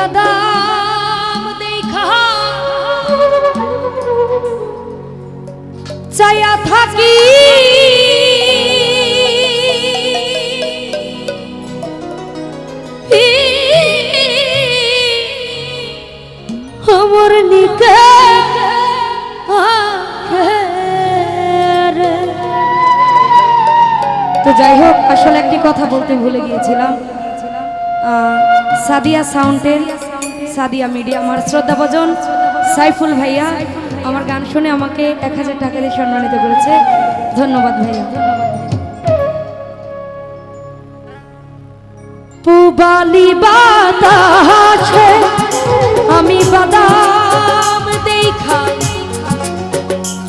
বাদাম দেখা। চাইয়া থাকি। আমার নিকে তো যাই হোক, আসলে একটি কথা বলতে ভুলে গিয়েছিলাম। সাদিয়া সাউন্ডের সাদিয়া মিডিয়া, আমার শ্রদ্ধা শ্রদ্ধাভজন সাইফুল ভাইয়া, আমার গান শুনে আমাকে এক হাজার টাকা দিয়ে সম্মানিত করেছে। ধন্যবাদ ভাইয়া। পুবালি বাতাসে আমি বাদাম দেখা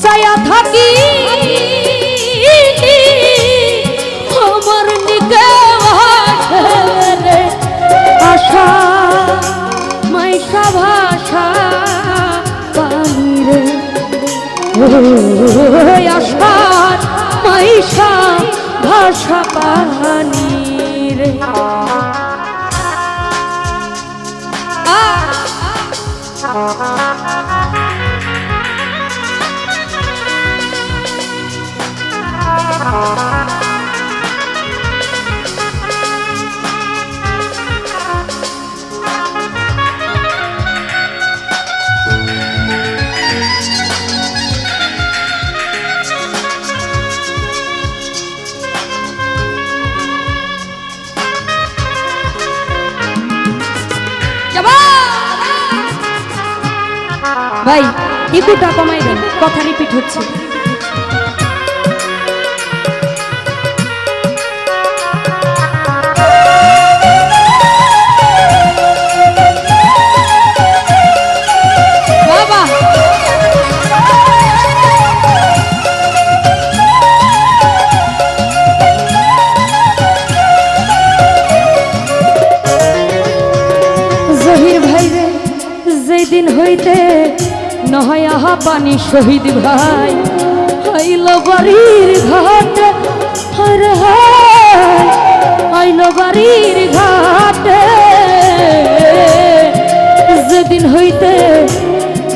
চায়া থাকি ভাই ইকুটা কমাই দেন কথা রিপিট হচ্ছে। হইতে নহয় আহা পানি শহীদ ভাই। আইল বাড়ির ঘাটে, হরে আইল বাড়ির ঘাটে, যেদিন হইতে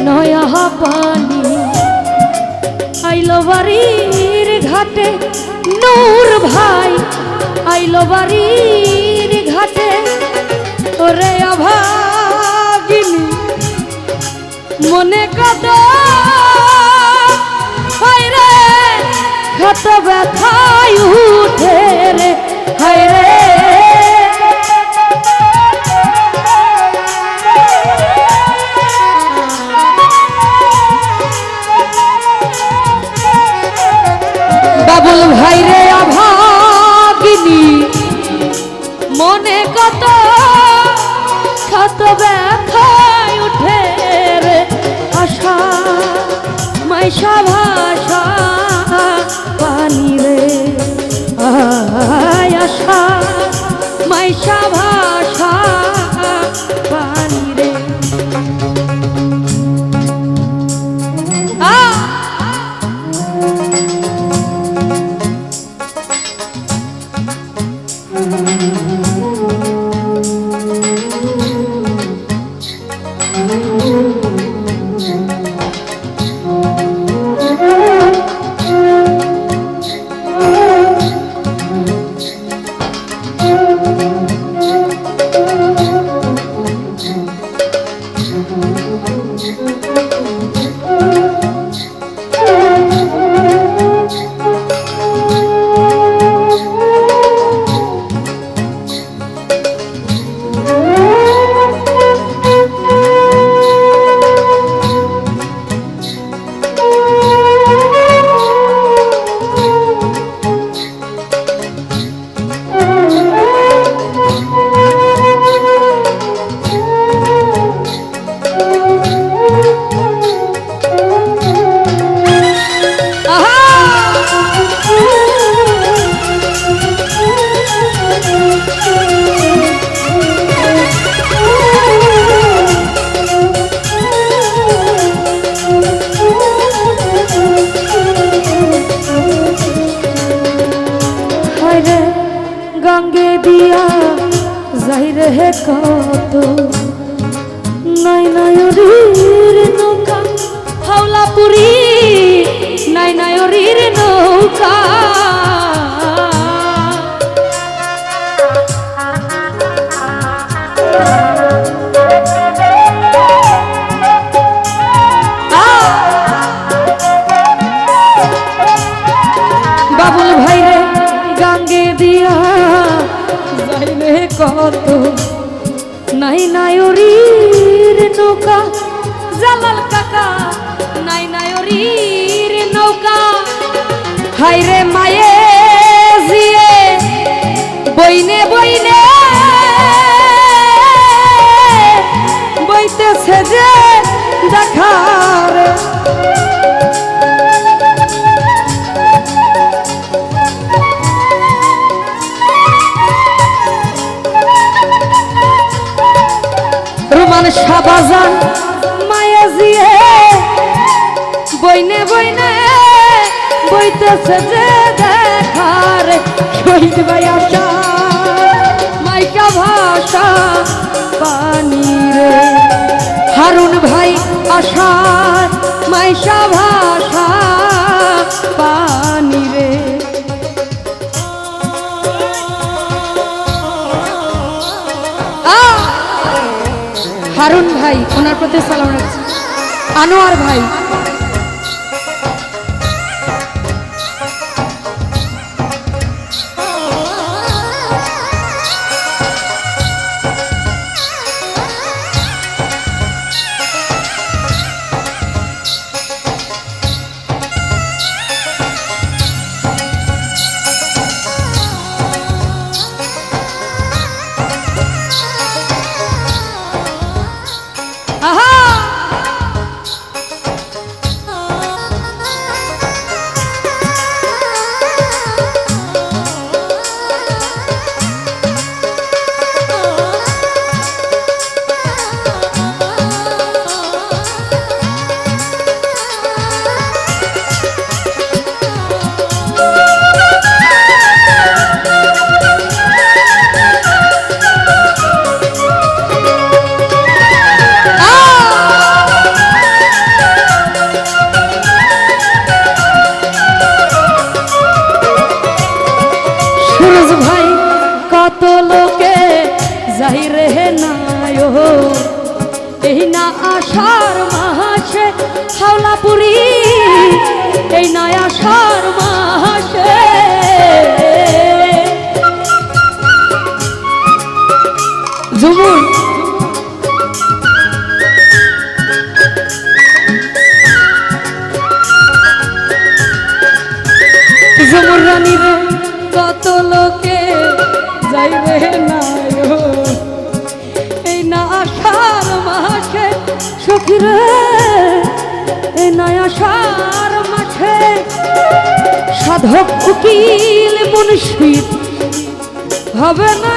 নয় আহা পানি আইল বাড়ির ঘাটে, নূর ভাই। আইল বাড়ির ঘাটে, ওরে অভাগিনী মনে কত হায় রে ক্ষত ব্যথায় উঠে হায় রে। বাবুল ভাই রে অভাগিনী কত নাই নায়রির নৌকা, জালাল কাকা। নাই নায়রির নৌকা। হাইরে মায়ে জিয়ে, বইনে বইনে বইতেছে যে বইতেছে যে দেখার, শহীদ ভাই মাইকা ভাষা পানি রে। হারুন ভাই আশা মাইশা ভাষা পানি রে। হারুন ভাই, ওনার প্রতি সালাম রাখছি। আনোয়ার ভাই না আষাঢ় মাসে হাওলাপুরি এই না আষাঢ় মাসে। রানী কত লোকে যাই রে মাসে সখী রে এই না আষাঢ় মাসে সাধক উকিল মুন্সিদ হবে না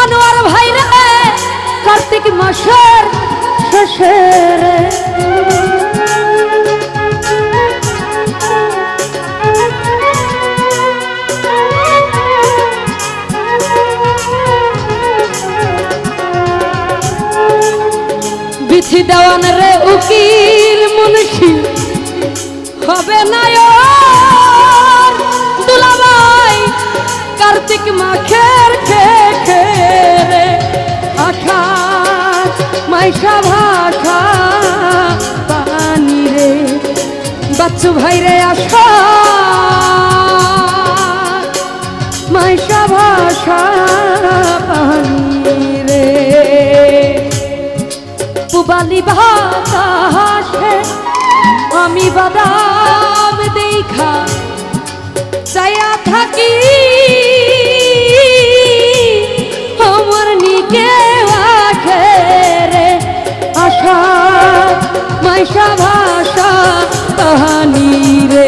আনোয়ার ভাই রে, কার্তিক মাসের শেষে বিথি দেওয়ান রে উকিল মুন্সি। হবে না কার্তিক মাখের খে খে রে আকাশ মাইশা ভাষা পানি রে। বাচ্চু ভাই রে আশা পূবালি বাতাসে আমি বাদাম দেখা চায়া থাকি। আমার নিকে আসে রে আশা, মাইশা ভাষা তাহানি রে